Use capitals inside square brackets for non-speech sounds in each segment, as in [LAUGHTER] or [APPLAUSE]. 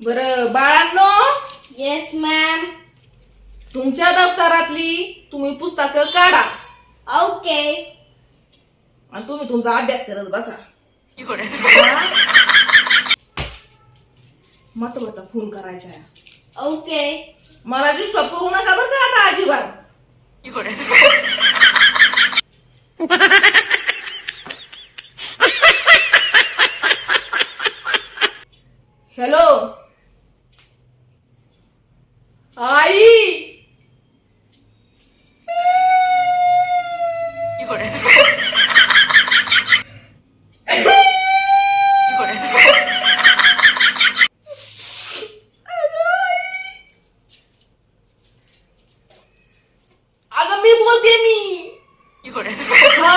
बर बाळांनो? Yes ma'am तुमच्या दप्तरातली तुम्ही पुस्तकं काढा. ओके आणि तुम्ही तुमचा अभ्यास करत बसा. [LAUGHS] महत्त्वाचा फोन करायचा आहे. ओके मला डिस्टर्ब करू नका बरं का आता अजिबात. [LAUGHS] हॅलो आई अगं मी बोलते मी हा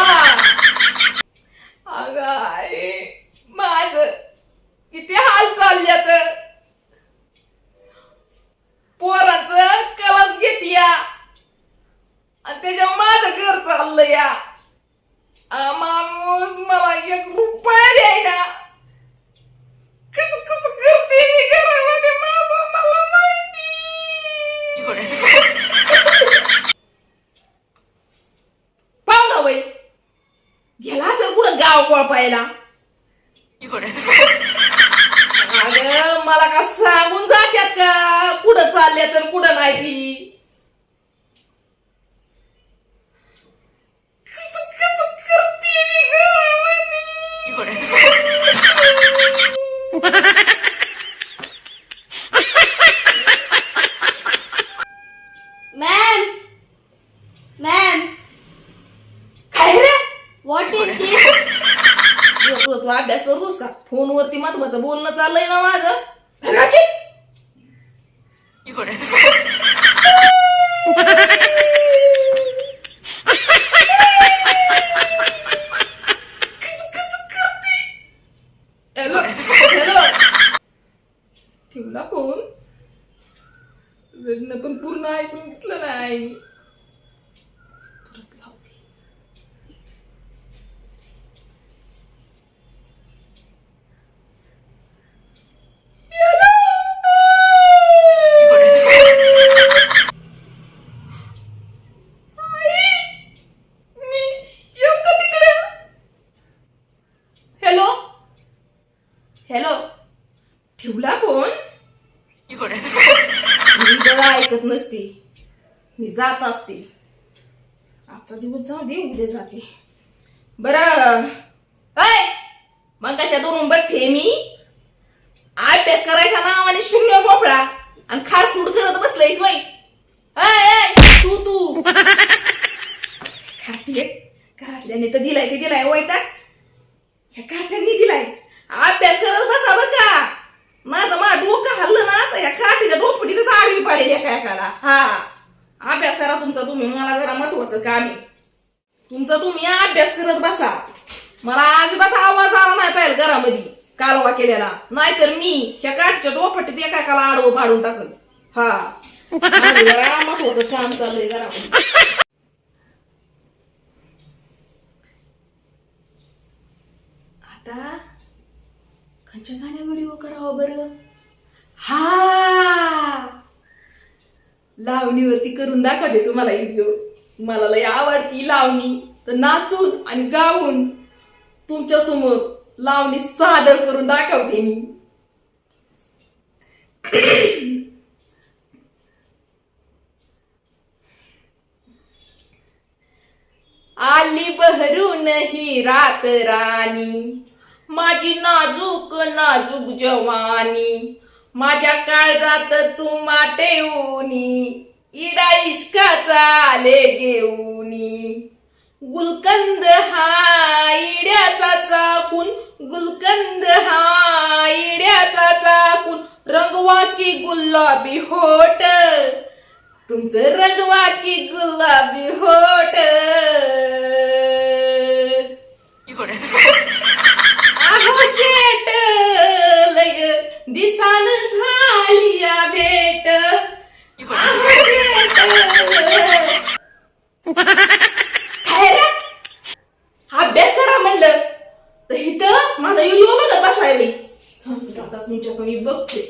अगं आहे माझ किती हाल चालल्यात पोराचं कलस घेतया आणि त्याच्यावर माझं घर चाललं या आ, माणूस मला एक रुपया द्यायना कस कस करते मी घरामध्ये? माझं मला माहिती. पाहुणा वय गेला असेल कुठं गाव कोळपायला अगं मला का सांगून जात्यात का? कुठं चालल्या तर कुठं नाही ती कसं कसं करते मी घरामध्ये मॅम मॅम काय रे व्हॉट इज दिस तू अभ्यास करतोस का? फोनवरती महत्वाचं बोलणं चाललंय ना माझं. हॅलो. ठेवला फोन? रडणं पण पूर्ण ऐकून घेतलं नाही. हॅलो. ठेवला फोन? मी जरा ऐकत नसते. मी जात असते. आजचा दिवस जाऊ दे उद्या जाते. बर. ऐ मंगाच्या दोन बघते मी. अभ्यास करायच्या नावाने शून्य गोफळा आणि खारखूड करत बसलंयस बाई तू तू. खाते घरातल्याने तर दिलाय ते दिलाय वैता ह्या कार्ट्यांनी दिलाय. अभ्यास करत बसा बर का. माझं मा डोकं हल्लं ना तर ह्या काठीच्या डोपटीतच आडवी पाडेल एका एकाला. हा. अभ्यास करा तुमचा तुम्ही मला जरा महत्वाचं काम आहे. तुमचा तुम्ही अभ्यास करत बसा. मला अजिबात आवाज आला नाही पाहिजे घरामध्ये कालवा केलेला. नाहीतर मी ह्या काठीच्या डोपटीत एका एकाला आडवं पाडून टाकल. हा. जरा महत्वाचं काम चाललंय घरामध्ये. आता खंच्या गाण्या व्हिडिओ करावं बरं? हा! लावणीवरती करून दाखवते तुम्हाला व्हिडिओ मला लय आवडती लावणी. तर नाचून आणि गाऊन तुमच्यासमोर लावणी सादर करून दाखवते मी. आली बहरून ही रात राणी. माझी नाजूक नाजूक जवानी. माझ्या काळजात तू माटेऊनी इडा इश्काचा आले घेऊनी. गुलकंद हा इड्याचा चाकून गुलकंद हा इड्याचा चाकून. रंगवा की गुलाबी होट. तुमचं रंगवा की गुलाबी होट आहो शेट लय दिसान झाली भेट. अभ्यास करा म्हणलं. तर इथं माझा व्हिडिओ बघत बसलाय मी. मी बघते.